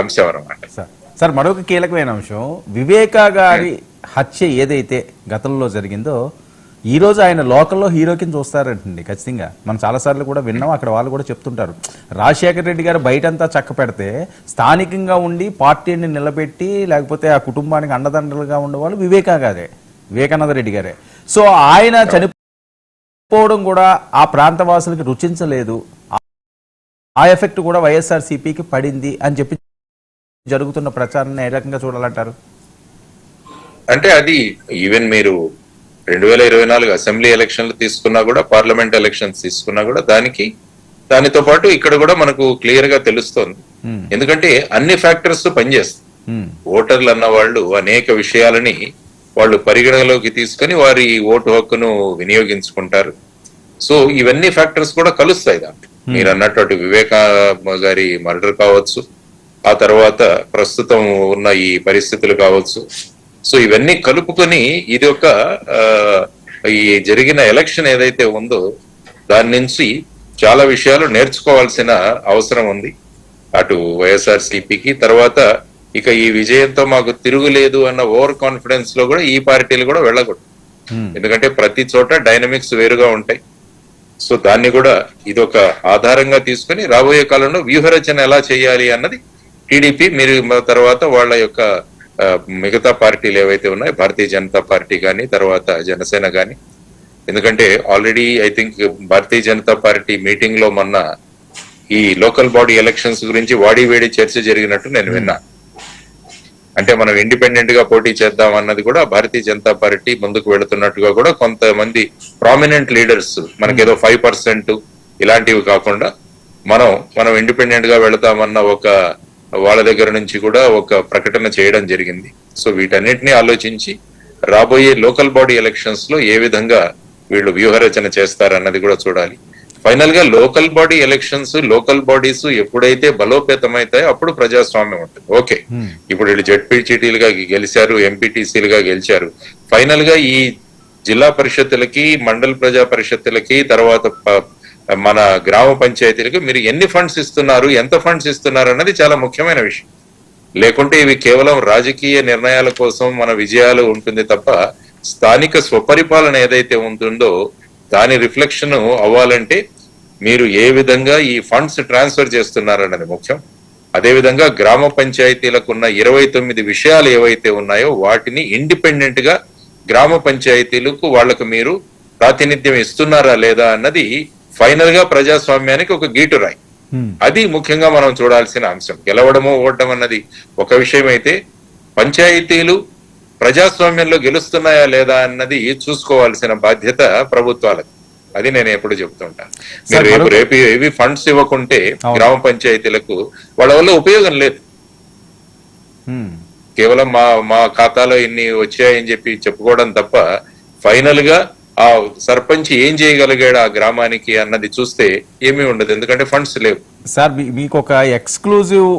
అంశం అన్నమాట. Sir sir మరొక కీలకమైన అంశం. వివేక గారి హత్య ఏదైతే గతంలో జరిగిందో ఈ రోజు ఆయన లోకల్లో హీరో కింద చూస్తారంటండి ఖచ్చితంగా. మనం చాలాసార్లు కూడా విన్నాం అక్కడ వాళ్ళు కూడా చెప్తుంటారు. రాజశేఖర రెడ్డి గారు బయటంతా చక్క పెడితే స్థానికంగా ఉండి పార్టీని నిలబెట్టి లేకపోతే ఆ కుటుంబానికి అండదండలుగా ఉండేవాళ్ళు వివేకా గారే వివేకానంద రెడ్డి గారే. సో ఆయన చనిపోవడం కూడా ఆ ప్రాంతవాసులకి రుచించలేదు. ఆ ఎఫెక్ట్ కూడా వైఎస్ఆర్ సిపికి పడింది అని చెప్పి జరుగుతున్న ప్రచారాన్ని ఏ రకంగా చూడాలంటారు? అంటే అది ఈవెన్ మీరు రెండు వేల ఇరవై నాలుగు అసెంబ్లీ ఎలక్షన్లు తీసుకున్నా కూడా పార్లమెంట్ ఎలక్షన్స్ తీసుకున్నా కూడా దానికి దానితో పాటు ఇక్కడ కూడా మనకు క్లియర్గా తెలుస్తోంది. ఎందుకంటే అన్ని ఫ్యాక్టర్స్ పనిచేస్తాయి. ఓటర్లు అన్న వాళ్ళు అనేక విషయాలని వాళ్ళు పరిగణలోకి తీసుకొని వారి ఓటు హక్కును వినియోగించుకుంటారు. సో ఇవన్నీ ఫ్యాక్టర్స్ కూడా కలుస్తాయి దాంట్లో. మీరు అన్నట్టు అటు వివేక గారి మర్డర్ కావచ్చు ఆ తర్వాత ప్రస్తుతం ఉన్న ఈ పరిస్థితులు కావచ్చు. సో ఇవన్నీ కలుపుకొని ఇది ఒక ఈ జరిగిన ఎలక్షన్ ఏదైతే ఉందో దాని నుంచి చాలా విషయాలు నేర్చుకోవాల్సిన అవసరం ఉంది. అటు వైఎస్ఆర్ సిపికి తర్వాత ఇక ఈ విజయంతో మాకు తిరుగులేదు అన్న ఓవర్ కాన్ఫిడెన్స్లో కూడా ఈ పార్టీలు కూడా వెళ్ళకూడదు. ఎందుకంటే ప్రతి చోట డైనమిక్స్ వేరుగా ఉంటాయి. సో దాన్ని కూడా ఇది ఒక ఆధారంగా తీసుకొని రాబోయే కాలంలో వ్యూహరచన ఎలా చేయాలి అన్నది టీడీపీ మీరు తర్వాత వాళ్ళ యొక్క మిగతా పార్టీలు ఏవైతే ఉన్నాయో భారతీయ జనతా పార్టీ కానీ తర్వాత జనసేన కానీ ఎందుకంటే already I think Bharatiya Janata party మీటింగ్లో మొన్న ఈ లోకల్ బాడీ ఎలక్షన్స్ గురించి వాడి వేడి చర్చ జరిగినట్టు నేను విన్నా. అంటే మనం ఇండిపెండెంట్గా పోటీ చేద్దాం అన్నది కూడా భారతీయ జనతా పార్టీ ముందుకు వెళుతున్నట్టుగా కూడా కొంతమంది ప్రామినెంట్ లీడర్స్ మనకేదో ఫైవ్ పర్సెంట్ ఇలాంటివి కాకుండా మనం మనం ఇండిపెండెంట్గా వెళతామన్న ఒక వాళ్ళ దగ్గర నుంచి కూడా ఒక ప్రకటన చేయడం జరిగింది. సో వీటన్నిటిని ఆలోచించి రాబోయే లోకల్ బాడీ ఎలక్షన్స్లో ఏ విధంగా వీళ్ళు వ్యూహరచన చేస్తారన్నది కూడా చూడాలి. ఫైనల్గా local body elections local bodies ఎప్పుడైతే బలోపేతమవుతాయో అప్పుడు ప్రజాస్వామ్యం ఉంటుంది. ఓకే ఇప్పుడు వీళ్ళు జడ్పీటీలుగా గెలిచారు ఎంపీటీసీలుగా గెలిచారు. ఫైనల్గా ఈ జిల్లా పరిషత్తులకి మండల ప్రజా పరిషత్తులకి తర్వాత మన గ్రామ పంచాయతీలకి మీరు ఎన్ని ఫండ్స్ ఇస్తున్నారు ఎంత ఫండ్స్ ఇస్తున్నారు అన్నది చాలా ముఖ్యమైన విషయం. లేకుంటే ఇవి కేవలం రాజకీయ నిర్ణయాల కోసం మన విజయాలు ఉంటుంది తప్ప స్థానిక స్వపరిపాలన ఏదైతే ఉంటుందో దాని రిఫ్లెక్షన్ అవ్వాలంటే మీరు ఏ విధంగా ఈ ఫండ్స్ ట్రాన్స్ఫర్ చేస్తున్నారన్నది ముఖ్యం. అదేవిధంగా గ్రామ పంచాయతీలకు ఉన్న ఇరవై తొమ్మిది విషయాలు ఏవైతే ఉన్నాయో వాటిని ఇండిపెండెంట్గా గ్రామ పంచాయతీలకు వాళ్ళకు మీరు ప్రాతినిధ్యం ఇస్తున్నారా లేదా అన్నది ఫైనల్గా ప్రజాస్వామ్యానికి ఒక గీటురాయి Hmm. అది ముఖ్యంగా మనం చూడాల్సిన అంశం. గెలవడము ఓడడం అన్నది ఒక విషయం అయితే పంచాయతీలు ప్రజాస్వామ్యంలో గెలుస్తున్నాయా లేదా అన్నది చూసుకోవాల్సిన బాధ్యత ప్రభుత్వాలకు అది నేను ఎప్పుడు చెప్తుంటాను మీరు రేపు రేపు ఏవి ఫండ్స్ ఇవ్వకుంటే. గ్రామ పంచాయతీలకు వాళ్ళ వల్ల ఉపయోగం లేదు. కేవలం మా మా ఖాతాలో ఇన్ని వచ్చాయని చెప్పి చెప్పుకోవడం తప్ప ఫైనల్గా ఆ సర్పంచ్ ఏం చేయగలిగాడు ఆ గ్రామానికి అన్నది చూస్తే ఏమీ ఉండదు ఎందుకంటే ఫండ్స్ లేవు సార్ మీకు ఒక ఎక్స్క్లూజివ్